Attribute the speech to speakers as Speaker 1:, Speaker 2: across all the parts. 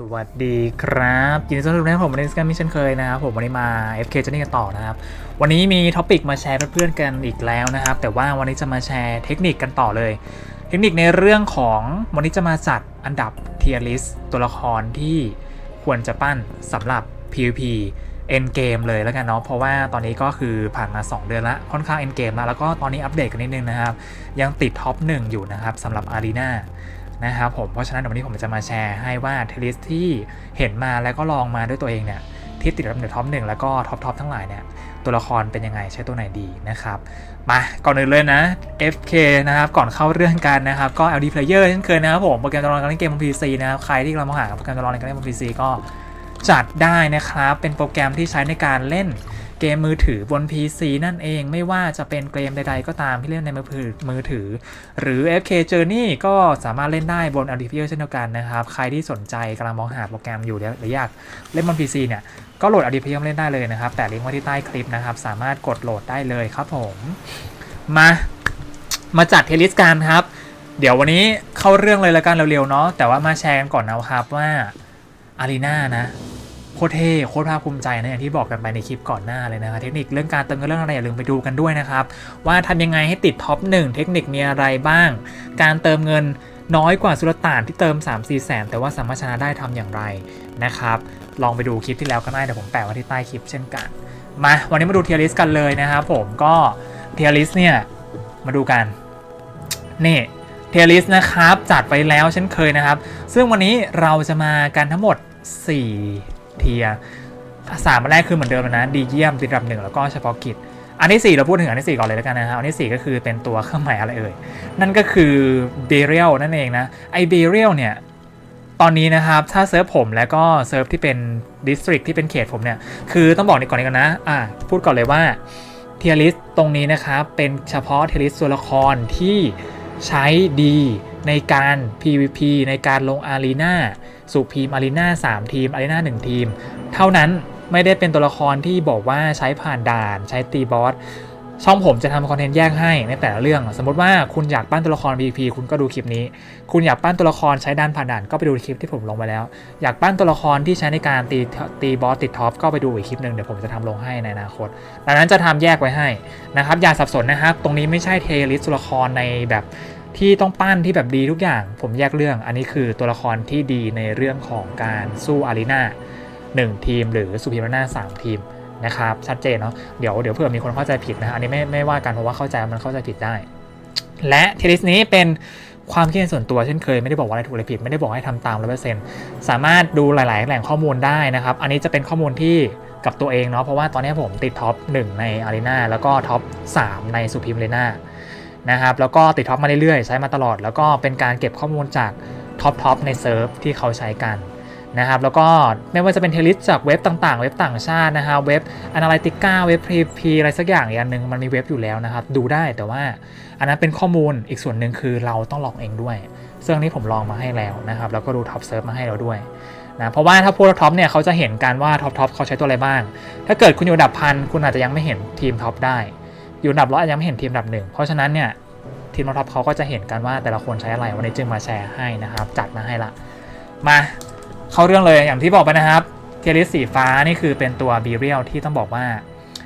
Speaker 1: สวัสดีครับยินดีต้อนรับนะครับผมวันนี้สกันมิเช่นเคยนะครับผมวันนี้มา FK จะนี่กันต่อนะครับ วันนี้มีท็อปิกมาแชร์เพื่อนๆกันอีกแล้วนะครับ แต่ว่าวันนี้จะมาแชร์เทคนิคกันต่อเลย เทคนิคในเรื่องของวันนี้จะมาจัดอันดับเทียร์ลิสต์ตัวละครที่ควรจะปั้นสำหรับ PVP End Game เลยแล้วกันเนาะเพราะว่าตอนนี้ก็คือผ่านมา 2 เดือนละค่อนข้าง End Game แล้วแล้วก็ตอนนี้อัปเดตกันนิดนึงนะครับ ยังติดท็อป1อยู่นะครับสำหรับ Arena นะครับผมเพราะฉะนั้นเดี๋ยววันนี้ผมจะมาแชร์ให้ว่าเทลิสที่เห็นมาแล้วก็ลองมาด้วยตัวเองเนี่ยที่ติดอันดับท็อปหนึ่งแล้วก็ท็อปท็อปทั้งหลายเนี่ยตัวละครเป็นยังไงใช้ตัวไหนดีนะครับมาก่อนอื่นเลยนะ FK นะครับก่อนเข้าเรื่องกันนะครับก็ LD Player เช่นเคยนะครับผมโปรแกรมจำลองการเล่นเกมบน PC นะครับใครที่กำลังมองหาโปรแกรมจำลองการเล่นบน PC ก็จัดได้นะครับเป็นโปรแกรมที่ใช้ในการเล่น เกมมือถือบน PC นั่นเองไม่ว่าจะเป็นเกมใดๆก็ตามที่เล่นในมือถือมือถือ หรือ FK Journey ก็สามารถเล่นได้บน a d i p i เช่นเดียวกันนะครับ ใครที่สนใจกำลังมองหาโปรแกรมอยู่หรืออยากเล่นบน PC เนี่ย ก็โหลด a d i p i เล่นได้เลยนะครับ แต่ลิงก์ไว้ที่ใต้คลิปนะครับ สามารถกดโหลดได้เลยครับผม มามาจัดเทลิสกันครับ เดี๋ยววันนี้เข้าเรื่องเลยละกันเร็วๆเนาะแต่ว่ามาแชร์กันก่อนนะครับว่าอารีนานะ โคตรเท่โคตรภาคภูมิใจนะอย่างที่บอกกันไปในคลิปก่อนหน้าเลยนะครับเทคนิคเรื่องการเติมเงินเรื่องอะไรอย่าลืมไปดูกันด้วยนะครับ ว่าทำยังไงให้ติดท็อป1เทคนิคมีอะไรบ้าง การเติมเงินน้อยกว่าสุลต่านที่เติม 3 4 แสน แต่ว่าสามารถชนะได้ทำอย่างไรนะครับ ลองไปดูคลิปที่แล้วก็ได้เดี๋ยวผมแปะไว้ที่ใต้คลิปเช่นกัน มาวันนี้มาดูเทียริสกันเลยนะครับผมก็เทียริสเนี่ยมาดูกันนี่เทียริสนะครับจัดไปแล้วเช่นเคยนะครับ ซึ่งวันนี้เราจะมากันทั้งหมด 4 เทียสามอันแรกคือเหมือนเดิมเลยนะดีเยี่ยมติดอับหนึ่งแล้วก็เฉพาะกิจ อันที่ 4 เราพูดถึงอันที่ 4 ก่อนเลยแล้วกันนะครับอันที่ 4 ก็คือเป็นตัวเครื่องหมายอะไรเอ่ย นั่นก็คือเบเรียลนั่นเองนะไอเบเรียลเนี่ยตอนนี้นะครับ ถ้าเซิร์ฟผมแล้วก็เซิร์ฟที่เป็นดิสตริกที่เป็นเขตผมเนี่ย คือต้องบอกนก่อนนี้ก่อนนะอ่าพูดก่อนเลยว่าเทียริสตรงนี้นะครับ เป็นเฉพาะเทียริสตัวละครที่ใช้ดี ในการ PVP ในการลงอารีนาสู่ทีมอารีนา3ทีม อารีนา1ทีม เท่านั้นไม่ได้เป็นตัวละครที่บอกว่าใช้ผ่านด่าน ใช้ตีบอสช่องผมจะทำคอนเทนต์แยกให้ในแต่ละเรื่อง สมมติว่าคุณอยากปั้นตัวละคร PVP คุณก็ดูคลิปนี้ คุณอยากปั้นตัวละครใช้ด่านผ่านด่านก็ไปดูคลิปที่ผมลงไปแล้ว อยากปั้นตัวละครที่ใช้ในการตีตีบอสติดท็อปก็ไปดูอีกคลิปหนึ่งเดี๋ยวผมจะทำลงให้ในอนาคต ดังนั้นจะทำแยกไว้ให้นะครับอย่าสับสนนะครับ ตรงนี้ไม่ใช่เทลิสตัวละครในแบบ ที่ต้องปั้นที่แบบดีทุกอย่าง ผมแยกเรื่องอันนี้คือตัวละครที่ดีในเรื่องของการสู้อารีนา1ทีม หรือสุพีมานา3ทีมนะครับชัดเจนเนาะเดี๋ยวเดี๋ยวเผื่อมีคนเข้าใจผิดนะอันนี้ไม่ไม่ว่ากันเพราะว่าเข้าใจมันเข้าใจผิดได้ และเทลิสนี้เป็นความคิดเห็นส่วนตัวเช่นเคยไม่ได้บอกว่าอะไรถูกอะไรผิดไม่ได้บอกให้ทำตามร้อยเปอร์เซ็นต์สามารถดูหลาย ๆ แหล่งข้อมูลได้นะครับ อันนี้จะเป็นข้อมูลที่กับตัวเองเนาะเพราะว่าตอนนี้ผมติดท็อป1ในอารีนาแล้วก็ท็อป3ในสุพีมเรนา นะครับแล้วก็ติดท็อปมาเรื่อยๆ ใช้มาตลอด แล้วก็เป็นการเก็บข้อมูลจากท็อปท็อปในเซิร์ฟที่เขาใช้กันนะครับแล้วก็ไม่ว่าจะเป็นเทลิสจากเว็บต่างๆ เว็บต่างชาตินะฮะเว็บ Analytica เว็บ PP อะไรสักอย่างอย่างหนึ่งมันมีเว็บอยู่แล้วนะครับ ดูได้แต่ว่าอันนั้นเป็นข้อมูลอีกส่วนหนึ่งคือเราต้องลองเองด้วย ซึ่งนี้ผมลองมาให้แล้วนะครับ แล้วก็ดูท็อปเซิร์ฟมาให้เราด้วยนะเพราะว่าถ้าพวกท็อปเนี่ยเขาจะเห็นกันว่าท็อปท็อปเขาใช้ตัวอะไรบ้าง ถ้าเกิดคุณอยู่ดับพันคุณอาจจะยังไม่เห็นทีมท็อปได้ อยู่อันดับร้อยอาจจะยังไม่เห็นทีมอันดับหนึ่งเพราะฉะนั้นเนี่ยทีมท็อปเขาก็จะเห็นกันว่าแต่ละคนใช้อะไรวันนี้จึงมาแชร์ให้นะครับ จัดมาให้ละ มาเข้าเรื่องเลยอย่างที่บอกไปนะครับเทลิสสีฟ้านี่คือเป็นตัวบีเรียลที่ต้องบอกว่า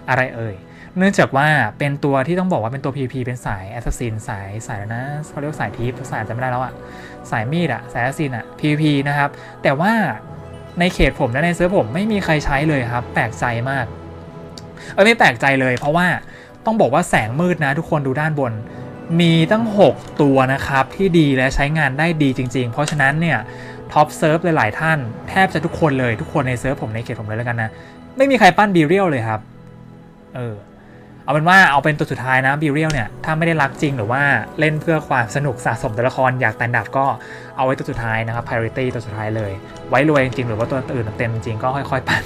Speaker 1: อะไรเอ่ยเนื่องจากว่าเป็นตัวที่ต้องบอกว่าเป็นตัว PP เป็นสายแอสซัสซินสายสายนะเขาเรียกสายทิปสายจำไม่ได้แล้วอะสายมีดอะสายแอสซัสซินอะ PP นะครับ แต่ว่าในเขตผมและในเซิร์ฟผมไม่มีใครใช้เลยครับ แปลกใจมาก เออไม่แปลกใจเลย เพราะว่า ต้องบอกว่าแสงมืดนะทุกคนดูด้านบน มีตั้ง 6 ตัวนะครับ ที่ดีและใช้งานได้ดีจริง ๆ เพราะฉะนั้นเนี่ยท็อปเซิร์ฟหลายๆท่านแทบจะทุกคนเลยทุกคนในเซิร์ฟผมในเขตผมเลยแล้วกันนะ ไม่มีใครปั้นบีเรียลเลยครับ เออเอาเป็นว่าเอาเป็นตัวสุดท้ายนะบีเรียลเนี่ย ถ้าไม่ได้รักจริงหรือว่าเล่นเพื่อความสนุกสะสมตัวละครอยากแต่ดับก็เอาไว้ตัวสุดท้ายนะครับ priority ตัวสุดท้ายเลย ไว้รวยจริงๆหรือว่าตัวอื่นเต็มจริงก็ค่อยๆ ปั้น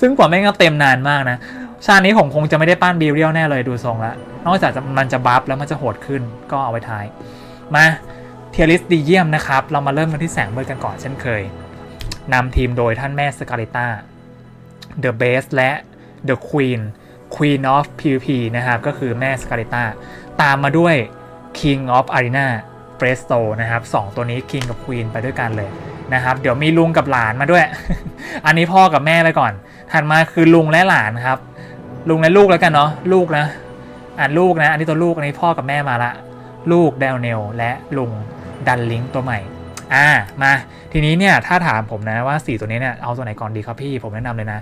Speaker 1: ซึ่งกว่าแม่งก็เต็มนานมากนะ ชาตินี้ผมคงจะไม่ได้ปั้นบีเรียลแน่เลยดูทรงแล้วนอกจากมันจะบัฟแล้วมันจะโหดขึ้นก็เอาไว้ท้าย มาเทียริสดีเยี่ยมนะครับ เรามาเริ่มกันที่แสงมืดกันก่อนเช่นเคยนำทีมโดยท่านแม่สกาเลต้า The Base และ The Queen Queen of PvP นะครับ ก็คือแม่สกาเลต้าตามมาด้วย King of Arena p r e s t o นะครับสองตัวนี้ King กับ Queen ไปด้วยกันเลยนะครับ เดี๋ยวมีลุงกับหลานมาด้วย อันนี้พ่อกับแม่ไปก่อน ถัดมาคือลุงและหลานครับ ลุงและลูกแล้วกันเนาะลูกนะ อ่านลูกนะ อันนี้ตัวลูกอันนี้พ่อกับแม่มาละ ลูกเดลเนลและลุงดันลิงตัวใหม่อ่ามาทีนี้เนี่ยถ้าถามผมนะว่า 4 ตัวนี้เนี่ยเอาตัวไหนก่อนดีครับพี่ผมแนะนำเลยนะ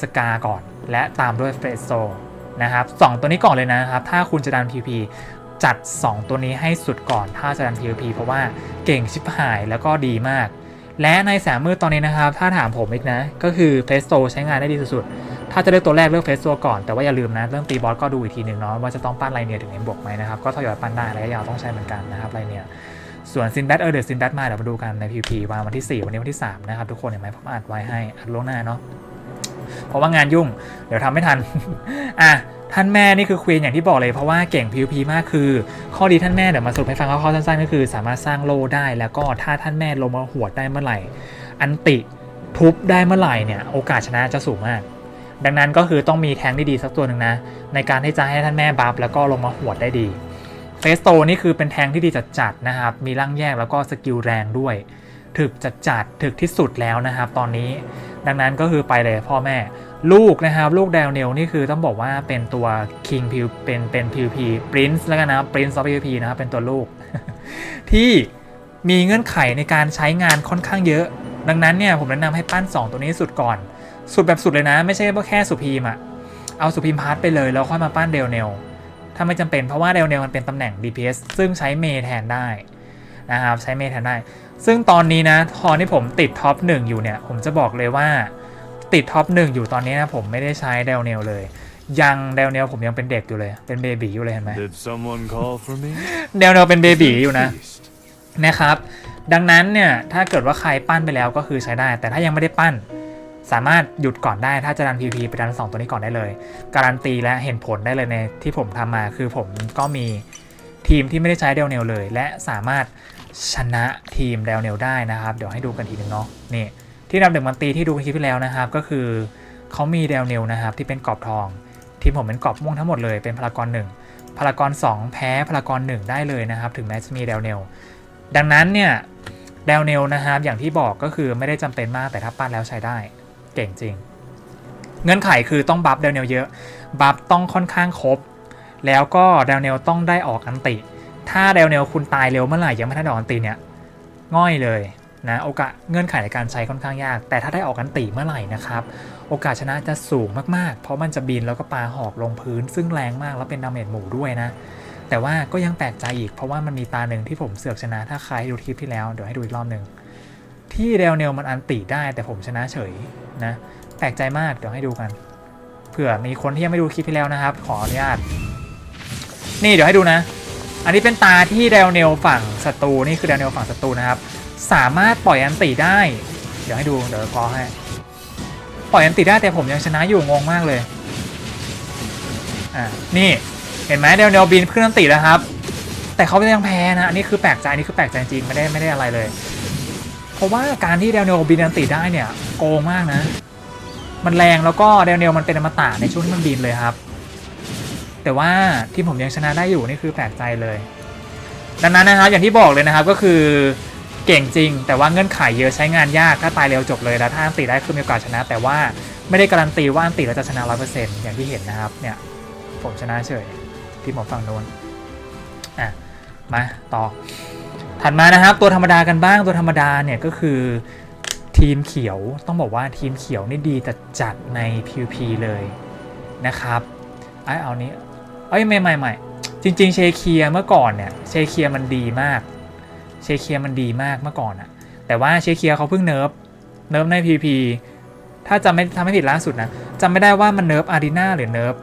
Speaker 1: สกาก่อนและตามด้วยเฟสโซนะครับสองตัวนี้ก่อนเลยนะครับ ถ้าคุณจะดัน PVP จัด 2 ตัวนี้ให้สุดก่อนถ้าจะดัน PVP เพราะว่าเก่งชิบหายแล้วก็ดีมาก และในแสงมืดตอนนี้นะครับ ถ้าถามผมอีกนะ ก็คือเฟสโซใช้งานได้ดีสุดๆ ถ้าจะเลือกตัวแรกเลือกเฟสโซก่อน แต่ว่าอย่าลืมนะ เรื่องตีบอสก็ดูอีกทีหนึ่งเนาะว่าจะต้องปั้นไรเนียถึงเอ็มบวกไหมนะครับ ก็ทยอยปั้นได้ระยะยาวต้องใช้เหมือนกันนะครับไรเนียส่วนซินแบทเออเดี๋ยวซินแบทมาเดี๋ยวมาดูกันใน PVP วางวันที่ 4 วันนี้วันที่ 3 นะครับ ทุกคนเห็นไหมผมอัดไว้ให้อัดล่วงหน้าเนาะเพราะว่างานยุ่งเดี๋ยวทำไม่ทันอะท่านแม่นี่คือควีนอย่างที่บอกเลยเพราะว่าเก่ง PVP มากคือ ข้อดีท่านแม่เดี๋ยวมาสรุปให้ฟังข้อสั้นๆก็คือ สามารถสร้างโลได้ แล้วก็ถ้าท่านแม่ลงมาหวดได้เมื่อไหร่ อันติทุบได้เมื่อไหร่เนี่ยโอกาสชนะจะสูงมาก ดังนั้นก็คือต้องมีแทงที่ดีสักตัวหนึ่งนะ ในการที่จะให้ท่านแม่บัฟแล้วก็ลงมาหวดได้ดีเฟสโตนี่คือเป็นแทงที่ดีจัดๆนะครับ มีร่างแยกแล้วก็สกิลแรงด้วย ถึกจัดๆถึกที่สุดแล้วนะครับ ตอนนี้ดังนั้นก็คือไปเลยพ่อแม่ลูกนะครับ ลูกแดวเนลนี่คือต้องบอกว่าเป็นตัว King พิวเป็นเป็น PVP Prince แล้วกันนะ Prince of PVP นะครับเป็นตัวลูก ที่มีเงื่อนไขในการใช้งานค่อนข้างเยอะ ดังนั้นเนี่ยผมแนะนำให้ปั้น 2 ตัวนี้สุดก่อน สุดแบบสุดเลยนะ ไม่ใช่ว่าแค่สุพีมอะเอาสุพีมพาร์ทไปเลยแล้วค่อยมาปั้นเดลเนลถ้าไม่จำเป็นเพราะว่าเดลเนลมันเป็นตำแหน่ง DPS ซึ่งใช้เมย์แทนได้นะครับใช้เมย์แทนได้ ซึ่งตอนนี้นะตอนที่ผมติดท็อปหนึ่งอยู่เนี่ยผมจะบอกเลยว่าติดท็อปหนึ่งอยู่ตอนนี้นะผมไม่ได้ใช้เดลเนลเลยยังเดลเนลผมยังเป็นเด็กอยู่เลย เป็นเบบีอยู่เลยเห็นไหม
Speaker 2: Did someone call for me?
Speaker 1: เดลเนลเป็นเบบีอยู่นะ
Speaker 2: Feast.
Speaker 1: นะครับ ดังนั้นเนี่ยถ้าเกิดว่าใครปั้นไปแล้วก็คือใช้ได้ แต่ถ้ายังไม่ได้ปั้น สามารถหยุดก่อนได้ถ้าจะดัน PVP ไปดัน 2 ตัวนี้ก่อนได้เลย การันตีและเห็นผลได้เลยในที่ผมทำมาคือผมก็มีทีมที่ไม่ได้ใช้เดลเนลเลย และสามารถชนะทีมเดลเนลได้นะครับ เดี๋ยวให้ดูกันทีนึงเนาะนี่ที่นำเด็กมันตีที่ดูคลิปที่แล้วนะครับ ก็คือเขามีเดลเนลนะครับที่เป็นกรอบทอง ทีมผมเป็นกรอบม่วงทั้งหมดเลยเป็นพลากรหนึ่งพลากร2แพ้พลากร1ได้เลยนะครับ ถึงแม้จะมีเดลเนล ดังนั้นเนี่ยเดลเนลนะครับอย่างที่บอกก็คือไม่ได้จำเป็นมากแต่ถ้าปั้นแล้วใช้ได้ เก่งจริง เงื่อนไขคือต้องบัฟเดลเนลเยอะ บัฟต้องค่อนข้างครบ แล้วก็เดลเนลต้องได้ออกอันติ ถ้าเดลเนลคุณตายเร็วเมื่อไหร่ยังไม่ทันได้ออกอันติเนี่ยง่อยเลยนะโอกาสเงื่อนไขในการใช้ค่อนข้างยาก แต่ถ้าได้ออกอันติเมื่อไหร่นะครับโอกาสชนะจะสูงมากๆ เพราะมันจะบินแล้วก็ปาหอกลงพื้น ซึ่งแรงมากแล้วเป็นดาเมจหมู่ด้วยนะ แต่ว่าก็ยังแปลกใจอีกเพราะว่ามันมีตาหนึ่งที่ผมเสือกชนะถ้าใครดูคลิปที่แล้วเดี๋ยวให้ดูอีกรอบหนึ่งที่เดลเนลมันอันติได้แต่ผมชนะเฉยนะแปลกใจมากเดี๋ยวให้ดูกันเผื่อมีคนที่ยังไม่ดูคลิปที่แล้วนะครับ ขออนุญาต นี่เดี๋ยวให้ดูนะ อันนี้เป็นตาที่เดลเนลฝั่งศัตรูนี่คือเดลเนลฝั่งศัตรูนะครับ สามารถปล่อยอันติได้ เดี๋ยวให้ดูเดี๋ยวพอให้ปล่อยอันติได้แต่ผมยังชนะอยู่งงมากเลยอ่านี่ เห็นไหมเดลเนลบินขึ้นอันติแล้วครับ แต่เขายังแพ้นะอันนี้คือแปลกใจนนี้คือแปลกใจจริงไม่ได้ไม่ได้อะไรเลย เพราะว่าการที่เดลเนลบินอันติได้เนี่ยโกงมากนะ มันแรงแล้วก็เดลเนลมันเป็นอมตะในช่วงที่มันบินเลยครับ แต่ว่าที่ผมยังชนะได้อยู่นี่คือแปลกใจเลย ดังนั้นนะครับอย่างที่บอกเลยนะครับก็คือเก่งจริง แต่ว่าเงื่อนไขเยอะใช้งานยากถ้าตายเร็วจบเลยแล้วถ้าอันติได้คือมีโอกาสชนะ แต่ว่าไม่ได้การันตีว่าอันติเราจะชนะร้อยเปอร์เซ็นต์อย่างที่เห็นนะครับเนี่ยผมชนะเฉย ที่ผมฟังโน้นอะมาต่อ ถัดมานะครับ ตัวธรรมดากันบ้างตัวธรรมดาเนี่ยก็คือทีมเขียวต้องบอกว่าทีมเขียวนี่ดีจัดจัดใน PVP เลยนะครับไอ้เอานี้เอ้ยไม่ไม่ไม่จริง ๆ เชเคียเมื่อก่อนเนี่ยเชเคียมันดีมาก เชเคียมันดีมากเมื่อก่อนอะแต่ว่าเชคเคียเขาเพิ่งเนิร์ฟเนิร์ฟใน PVP ถ้าจำไม่ทำไม่ผิดล่าสุดนะจำไม่ได้ว่ามันเนิร์ฟอารีนาหรือเนิร์ฟ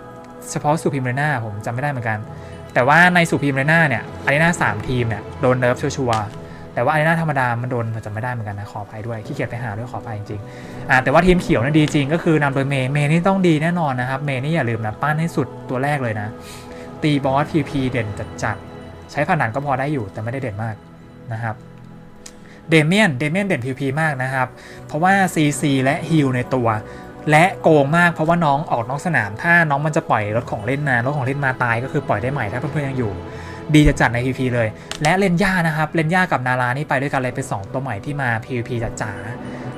Speaker 1: เฉพาะสุพิมเรนาผมจำไม่ได้เหมือนกัน แต่ว่าในสุพิมเรนาเนี่ยอารีนาสามทีมเนี่ยโดนเนิร์ฟชัวร์แต่ว่าอารีนาธรรมดามันโดนจำไม่ได้เหมือนกันนะขออภัยด้วยขี้เกียจไปหาด้วยขออภัยจริงๆอ่าแต่ว่าทีมเขียวนี่ดีจริงก็คือนำโดยเมย์เมย์นี่ต้องดีแน่นอนนะครับเมย์นี่อย่าลืมนะปั้นให้สุดตัวแรกเลยนะ ตีบอส PP เด่นจัดๆใช้ผ่านด่านก็พอได้อยู่แต่ไม่ได้เด่นมากนะครับเดเมียนเดเมียนเด่น PP มากนะครับ เพราะว่า CC และฮิลในตัว และโกงมากเพราะว่าน้องออกนอกสนาม ถ้าน้องมันจะปล่อยรถของเล่นมารถของเล่นมาตายก็คือปล่อยได้ใหม่ถ้าเพื่อนๆยังอยู่ ดีจะจัดใน PVP เลย และเลนย่านะครับเลนย่ากับนารานี่ไปด้วยกันเลยเป็น2ตัวใหม่ที่มา PVP จัดจ๋า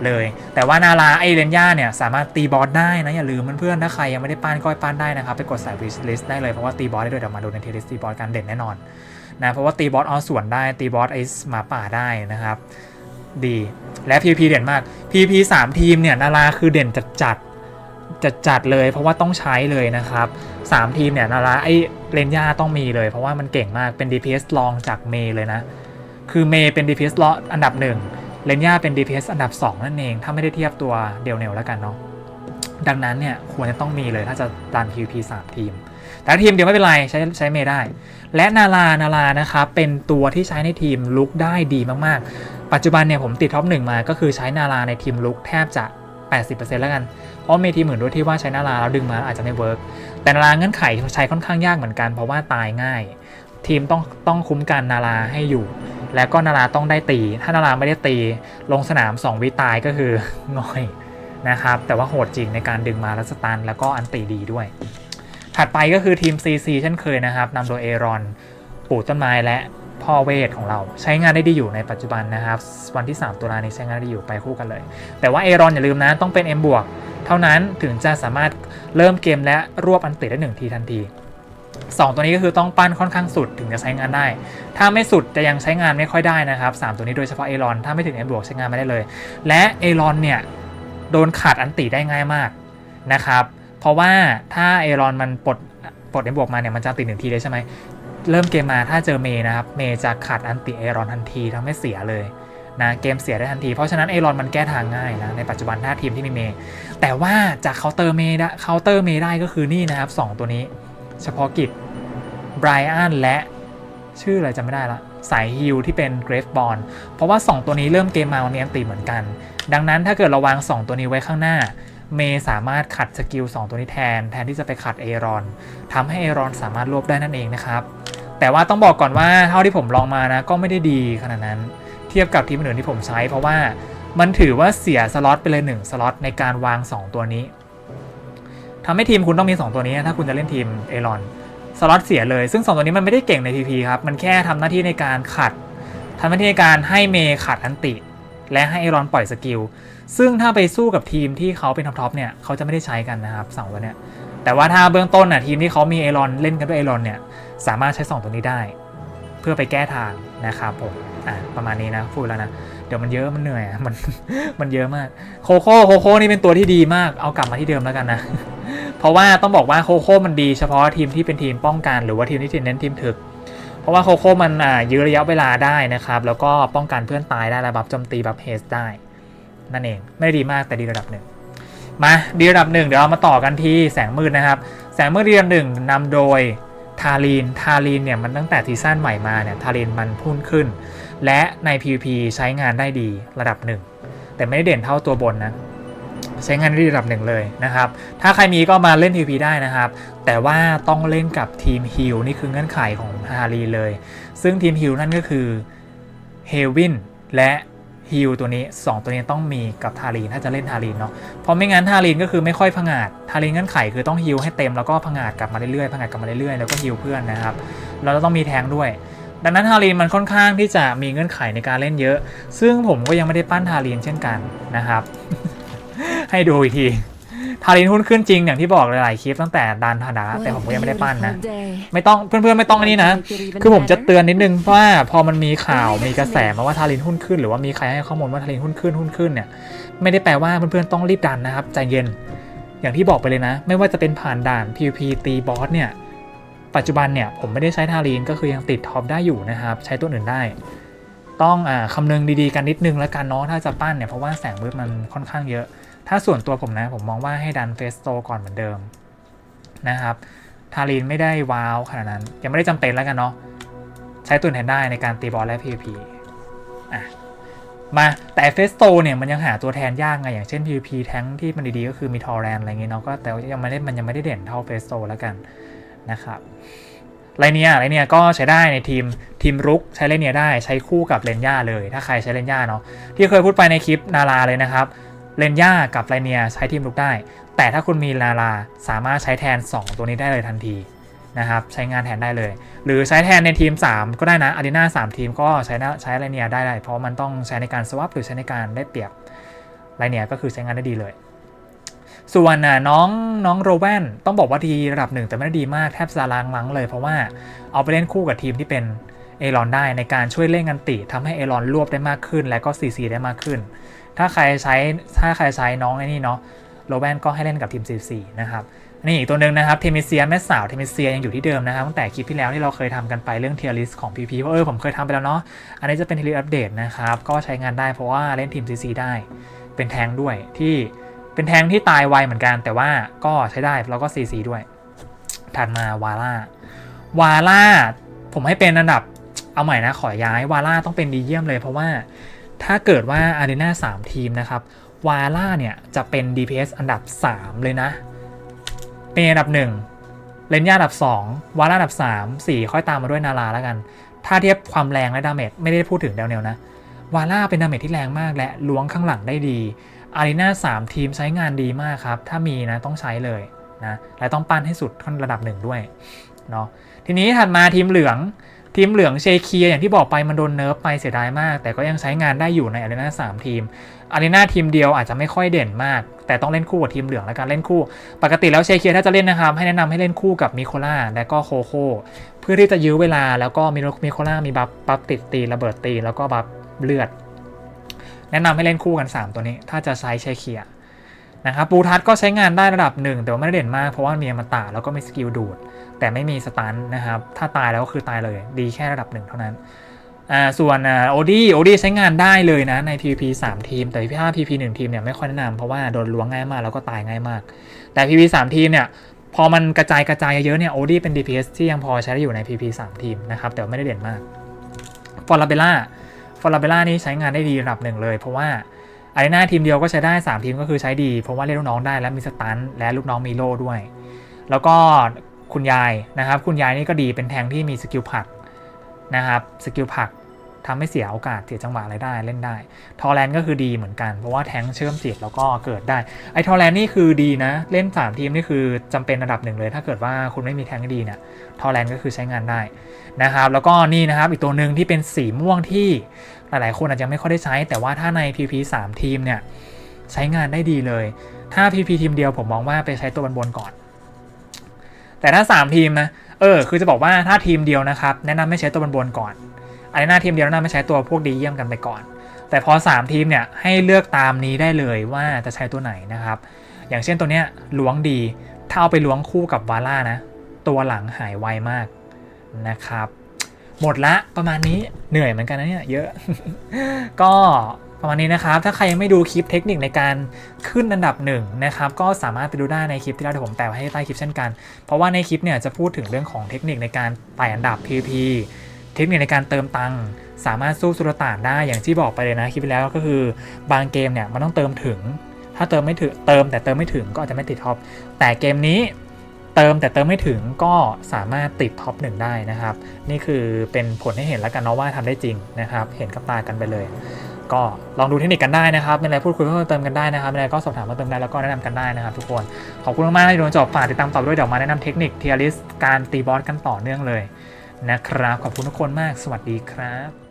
Speaker 1: เลย แต่ว่านาราไอเลนย่าเนี่ยสามารถตีบอสได้นะอย่าลืมเพื่อนๆถ้าใครยังไม่ได้ป้านก้อยป้านได้นะครับไปกดใส่ wish list ได้เลยเพราะว่าตีบอสได้ด้วยเดี๋ยวมาดูในเทลิสตีบอสกันเด่นแน่นอนนะเพราะว่าตีบอสเอาส่วนได้ตีบอสไอหมาป่าได้นะครับ ดีและ PVP เด่นมาก PVP 3 ทีมเนี่ยนาราคือเด่นจัดจัดจัดจัดเลยเพราะว่าต้องใช้เลยนะครับ 3 ทีมเนี่ยนาราไอเลนย่าต้องมีเลย เพราะว่ามันเก่งมากเป็น DPS รองจากเมย์เลยนะ คือเมย์เป็น DPS รองอันดับหนึ่งเลนย่าเป็น DPS อันดับ 2 นั่นเอง ถ้าไม่ได้เทียบตัวเดลเนลแล้วกันเนาะดังนั้นเนี่ยควรจะต้องมีเลยถ้าจะดัน PVP 3 ทีม แต่ทีมเดียวไม่เป็นไรใช้ใช้เมย์ได้ และนารานารานะครับเป็นตัวที่ใช้ในทีมลุกได้ดีมากๆ ปัจจุบันเนี่ยผมติดท็อปหนึ่งมาก็คือใช้นาราในทีมลุกแทบจะ 80%แล้วกัน เพราะมีทีมอื่นด้วยที่ว่าใช้นาราแล้วดึงมาอาจจะไม่เวิร์กแต่นาราเงื่อนไขใช้ค่อนข้างยากเหมือนกันเพราะว่าตายง่าย ทีมต้องต้องคุ้มกันนาราให้อยู่ แล้วก็นาราต้องได้ตี ถ้านาราไม่ได้ตี ลงสนาม 2 วิตายก็คือง่อยนะครับ แต่ว่าโหดจริงในการดึงมาแล้วสตันแล้วก็อันตีดีด้วย ถัดไปก็คือทีม CC เช่นเคยนะครับนำโดยเอรอนปลูกต้นไม้และ พ่อเวทของเราใช้งานได้ดีอยู่ในปัจจุบันนะครับ วันที่ 3 ตุลานี้ใช้งานได้ดีอยู่ไปคู่กันเลย แต่ว่าเอรอนอย่าลืมนะต้องเป็น M บวกเท่านั้นถึงจะสามารถเริ่มเกมและรวบอันติได้1ทีทันที 2 ตัวนี้ก็คือต้องปั้นค่อนข้างสุดถึงจะใช้งานได้ ถ้าไม่สุดจะยังใช้งานไม่ค่อยได้นะครับ 3 ตัวนี้โดยเฉพาะเอรอนถ้าไม่ถึง M บวกใช้งานไม่ได้เลย และเอรอนเนี่ยโดนขาดอันติได้ง่ายมากนะครับเพราะว่าถ้าเอรอนมันปลดปลด M บวกมาเนี่ยมันจะติดหนึ่งทีเลยใช่ไหม เริ่มเกมมาถ้าเจอเมย์นะครับ เมย์จะขัดอันติเอรอนทันทีทำให้เสียเลยนะเกมเสียได้ทันที เพราะฉะนั้นเอรอนมันแก้ทางง่ายนะในปัจจุบันถ้าทีมที่มีเมย์แต่ว่าจากเคาน์เตอร์เมย์ได้เคาน์เตอร์เมย์ได้ก็คือนี่นะครับ 2 ตัวนี้ เฉพาะกิจไบรอันและชื่ออะไรจำไม่ได้ละสายฮิลที่เป็นเกรฟบอลเพราะว่า 2 ตัวนี้เริ่มเกมมามันมีอันติเหมือนกัน ดังนั้นถ้าเกิดเราวาง 2 ตัวนี้ไว้ข้างหน้า เมย์สามารถขัดสกิล2ตัวนี้แทน แทนที่จะไปขัดเอรอนทำให้เอรอนสามารถรวบได้นั่นเองนะครับ แต่ว่าต้องบอกก่อนว่าเท่าที่ผมลองมานะก็ไม่ได้ดีขนาดนั้น เทียบกับทีมอื่นที่ผมใช้ เพราะว่ามันถือว่าเสียสล็อตไปเลย1สล็อตในการวาง 2 ตัวนี้ทำให้ทีมคุณต้องมี 2 ตัวนี้ถ้าคุณจะเล่นทีมเอรอนสล็อตเสียเลย ซึ่ง 2 ตัวนี้มันไม่ได้เก่งใน PP ครับ มันแค่ทำหน้าที่ในการขัดทำหน้าที่ในการให้เมย์ขัดอันติ และให้เอรอนปล่อยสกิล ซึ่งถ้าไปสู้กับทีมที่เขาเป็นท็อปๆเนี่ย เขาจะไม่ได้ใช้กันนะครับสองตัวเนี้ย แต่ว่าถ้าเบื้องต้นน่ะทีมที่เขามีเอรอนเล่นกันด้วยเอรอนเนี่ยสามารถใช้ 2 ตัวนี้ได้ เพื่อไปแก้ทางนะครับผมอะประมาณนี้นะพูดแล้วนะเดี๋ยวมันเยอะมันเหนื่อยมันมันเยอะมากโคโค่โคโค่นี่เป็นตัวที่ดีมากเอากลับมาที่เดิมแล้วกันนะ เพราะว่าต้องบอกว่าโคโค่มันดีเฉพาะทีมที่เป็นทีมป้องกัน หรือว่าทีมที่เน้นทีมถึก เพราะว่าโคโค่มันอ่ายื้อระยะเวลาได้นะครับ แล้วก็ป้องกันเพื่อนตายได้และบัฟโจมตีบัฟเฮสได้ นั่นเองไม่ดีมากแต่ดีระดับหนึ่ง มาดีระดับหนึ่งเดี๋ยวเรามาต่อกันที่แสงมืดนะครับ แสงมืดดีระดับหนึ่งนำโดยทารีนทารีนเนี่ยมันตั้งแต่ซีซั่นใหม่มาเนี่ยทารีนมันพุ่นขึ้น และใน PVP ใช้งานได้ดีระดับหนึ่งแต่ไม่ได้เด่นเท่าตัวบนนะใช้งานได้ดีระดับหนึ่งเลยนะครับ ถ้าใครมีก็มาเล่น PVP ได้นะครับ แต่ว่าต้องเล่นกับทีมฮิลนี่คือเงื่อนไขของทารีนเลย ซึ่งทีมฮิลนั่นก็คือเฮวินและ ฮิลตัวนี้ 2 ตัวนี้ต้องมีกับทารีนถ้าจะเล่นทารีนเนาะเพราะไม่งั้นทารีนก็คือไม่ค่อยผงาดทารีนเงื่อนไขคือต้องฮิลให้เต็มแล้วก็ผงาดกลับมาเรื่อยๆผงาดกลับมาเรื่อยๆแล้วก็ฮิลเพื่อนนะครับแล้วเราต้องมีแทงด้วย ดังนั้นทารีนมันค่อนข้างที่จะมีเงื่อนไขในการเล่นเยอะ ซึ่งผมก็ยังไม่ได้ปั้นทารีนเช่นกันนะครับ ให้ดูอีกที ทารินหุ้นขึ้นจริงอย่างที่บอกหลายๆคลิปตั้งแต่ดันธนาแต่ผมก็ยังไม่ได้ปั้นนะ ไม่ต้องเพื่อนๆไม่ต้องอันนี้นะ คือผมจะเตือนนิดนึงว่าพอมันมีข่าวมีกระแสมาว่าทารินหุ้นขึ้น หรือว่ามีใครให้ข้อมูลว่าทารินหุ้นขึ้นหุ้นขึ้นเนี่ยไม่ได้แปลว่าเพื่อนๆต้องรีบดันนะครับใจเย็น อย่างที่บอกไปเลยนะ ไม่ว่าจะเป็นผ่านด่าน PVP ตีบอสเนี่ยปัจจุบันเนี่ยผมไม่ได้ใช้ทารินก็คือยังติดท็อปได้อยู่นะครับ ใช้ตัวอื่นได้ ต้องอ่าคำนึงดีๆกันนิดนึงแล้วกันเนาะถ้าจะปั้นเนี่ยเพราะว่าแสงมืดมันค่อนข้างเยอะ ถ้าส่วนตัวผมนะ ผมมองว่าให้ดันเฟสโตก่อนเหมือนเดิมนะครับ ทารินไม่ได้ว้าวขนาดนั้น ยังไม่ได้จำเป็นแล้วกันเนาะ ใช้ตัวแทนได้ในการตีบอลและ PVP อะมาแต่เฟสโตเนี่ยมันยังหาตัวแทนยากไง อย่างเช่น PVP แท้งที่มันดีๆ ก็คือมีทอร์แรนอะไรเงี้ยเนาะก็แต่ยังไม่ได้มันยังไม่ได้เด่นเท่าเฟสโตแล้วกันนะครับไรเนียไรเนียก็ใช้ได้ในทีมทีมรุกใช้ไรเนียได้ใช้คู่กับเลนย่าเลย ถ้าใครใช้เลนย่าเนาะที่เคยพูดไปในคลิปนาราเลยนะครับ เลนย่ากับไรเนียใช้ทีมลุกได้ แต่ถ้าคุณมีลาลาสามารถใช้แทน 2 ตัวนี้ได้เลยทันทีนะครับใช้งานแทนได้เลย หรือใช้แทนในทีม 3 ก็ได้นะอารีนา3ทีมก็ใช้ใช้ไรเนียได้เลยเพราะมันต้องใช้ในการสว a ปหรือใช้ในการได้เปรียบไรเนียก็คือใช้งานได้ดีเลยส่วนน้องน้องโรแวนต้องบอกว่าดีระดับหนึ่งแต่ไม่ได้ดีมากแทบจะลางลังเลย เพราะว่าเอาไปเล่นคู่กับทีมที่เป็นเอรอนได้ในการช่วยเล่นกันติทำให้เอรอนรวบได้มากขึ้น และก็ซีซีได้มากขึ้น ถ้าใครใช้ถ้าใครใช้น้องไอ้นี่เนาะโรแวนก็ให้เล่นกับทีม C4 นะครับนี่อีกตัวหนึ่งนะครับเทมิเซียแม่สาวเทมิเซียยังอยู่ที่เดิมนะครับตั้งแต่คลิปที่แล้วที่เราเคยทำกันไปเรื่องเทียร์ลิสของ PP เพราะเออผมเคยทำไปแล้วเนาะอันนี้จะเป็นเทียร์ลิสอัปเดตนะครับก็ใช้งานได้เพราะว่าเล่นทีม CC ได้ เป็นแทงด้วยที่เป็นแทงที่ตายไวเหมือนกัน แต่ว่าก็ใช้ได้แล้วก็ CC ด้วย ถัดมาวาร่าวาร่าผมให้เป็นอันดับเอาใหม่นะขอย้ายวาร่าต้องเป็นดีเยี่ยมเลยเพราะว่า ถ้าเกิดว่าอารีนา3ทีมนะครับวาร่าเนี่ยจะเป็น DPS อันดับ 3 เลยนะ เป็นอันดับ 1 เลนย่าอันดับ 2 วาร่าอันดับ 3 4 ค่อยตามมาด้วยนาราแล้วกัน ถ้าเทียบความแรงและดาเมจไม่ได้พูดถึงแนวแนวนะ วาร่าเป็นดาเมจที่แรงมากและล้วงข้างหลังได้ดี อารีนา3ทีมใช้งานดีมากครับ ถ้ามีนะต้องใช้เลยนะ และต้องปั้นให้สุดขั้นระดับหนึ่งด้วยเนาะ ทีนี้ถัดมาทีมเหลือง ทีมเหลืองเชเคียอย่างที่บอกไปมันโดนเนิร์ฟไปเสียดายมาก แต่ก็ยังใช้งานได้อยู่ในอารีนา3ทีมอารีนาทีมเดียวอาจจะไม่ค่อยเด่นมาก แต่ต้องเล่นคู่กับทีมเหลืองและการเล่นคู่ ปกติแล้วเชเคียถ้าจะเล่นนะครับ ให้แนะนำให้เล่นคู่กับมิโคล่าและก็โคโค่เพื่อที่จะยื้อเวลาแล้วก็มิมิโคล่ามีบัฟบัฟติดตีระเบิดตีแล้วก็บัฟเลือด แนะนำให้เล่นคู่กัน 3 ตัวนี้ ถ้าจะใช้เชเคียนะครับปูทัศก็ใช้งานได้ระดับหนึ่งแต่ว่าไม่ได้เด่นมากเพราะว่ามีอมตะแล้วก็มีสกิลดูด แต่ไม่มีสตันนะครับ ถ้าตายแล้วก็คือตายเลย ดีแค่ระดับหนึ่งเท่านั้น อ่า ส่วนโอดี้โอดี้ใช้งานได้เลยนะ ใน PVP 3 ทีม แต่ PVP พีพี1ทีมเนี่ยไม่ค่อยแนะนำเพราะว่าโดนล้วงง่ายมากแล้วก็ตายง่ายมาก แต่ PVP 3 ทีมเนี่ยพอมันกระจายกระจายเยอะเนี่ยโอดี้เป็น DPS ที่ยังพอใช้ได้อยู่ใน PVP 3 ทีมนะครับแต่ไม่ได้เด่นมากฟอร์ลาเบล่าฟอร์ลาเบล่านี่ใช้งานได้ดีระดับหนึ่งเลยเพราะว่าอารีนาทีมเดียวก็ใช้ได้ 3 ทีมก็คือใช้ดี เพราะว่าเล่นลูกน้องได้และมีสตันและลูกน้องมีโล่ด้วย แล้วก็ คุณยายนะครับ คุณยายนี่ก็ดีเป็นแทงที่มีสกิลผักนะครับสกิลผักทำให้เสียโอกาสเสียจังหวะอะไรได้เล่นได้ ทอร์แลนด์ก็คือดีเหมือนกันเพราะว่าแทงเชื่อมจิตแล้วก็เกิดได้ไอ้ทอร์แลนด์นี่คือดีนะ เล่น 3 ทีมนี่คือจำเป็นระดับหนึ่งเลย ถ้าเกิดว่าคุณไม่มีแทงที่ดีเนี่ยทอร์แลนด์ก็คือใช้งานได้นะครับ แล้วก็นี่นะครับอีกตัวหนึ่งที่เป็นสีม่วงที่หลายๆคนอาจจะไม่ค่อยได้ใช้ แต่ว่าถ้าใน PP 3 ทีมเนี่ยใช้งานได้ดีเลย ถ้า PP ทีมเดียวผมมองว่าไปใช้ตัวบนๆก่อน แต่ถ้า 3 ทีมนะ เออ คือจะบอกว่าถ้าทีมเดียวนะครับ แนะนำไม่ใช้ตัวบนๆก่อนอารีนาทีมเดียวแนะนำไม่ใช้ตัวพวกดีเยี่ยมกันไปก่อน แต่พอ 3 ทีมเนี่ยให้เลือกตามนี้ได้เลยว่าจะใช้ตัวไหนนะครับ อย่างเช่นตัวเนี้ยล้วงดี ถ้าเอาไปล้วงคู่กับวาร่านะ ตัวหลังหายไวมากนะครับ หมดละประมาณนี้เหนื่อยเหมือนกันนะเนี่ยเยอะ ก็ ประมาณนี้นะครับ ถ้าใครยังไม่ดูคลิปเทคนิคในการขึ้นอันดับหนึ่งนะครับ ก็สามารถไปดูได้ในคลิปที่เราผมแปะไว้ให้ใต้คลิปเช่นกัน เพราะว่าในคลิปเนี่ยจะพูดถึงเรื่องของเทคนิคในการไต่อันดับ PVP เทคนิคในการเติมตังค์สามารถสู้สุลต่านได้อย่างที่บอกไปเลยนะคลิปที่แล้วก็คือบางเกมเนี่ยมันต้องเติมถึง ถ้าเติมไม่ถึงเติมแต่เติมไม่ถึงก็อาจจะไม่ติดท็อปแต่เกมนี้เติมแต่เติมไม่ถึงก็สามารถติดท็อปหนึ่งได้นะครับ นี่คือเป็นผลให้เห็นแล้วกันเนาะว่าทำได้จริงนะครับ เห็นกับตากันไปเลย ก็ลองดูเทคนิคกันได้นะครับมีอะไรพูดคุยเพิ่มเติมกันได้นะครับมีอะไรก็สอบถามเพิ่มเติมได้แล้วก็แนะนำกันได้นะครับทุกคนขอบคุณมากๆที่ดูจบฝากติดตามต่อด้วยเดี๋ยวมาแนะนำเทคนิคเทียริสการตีบอสกันต่อเนื่องเลยนะครับขอบคุณทุกคนมากสวัสดีครับ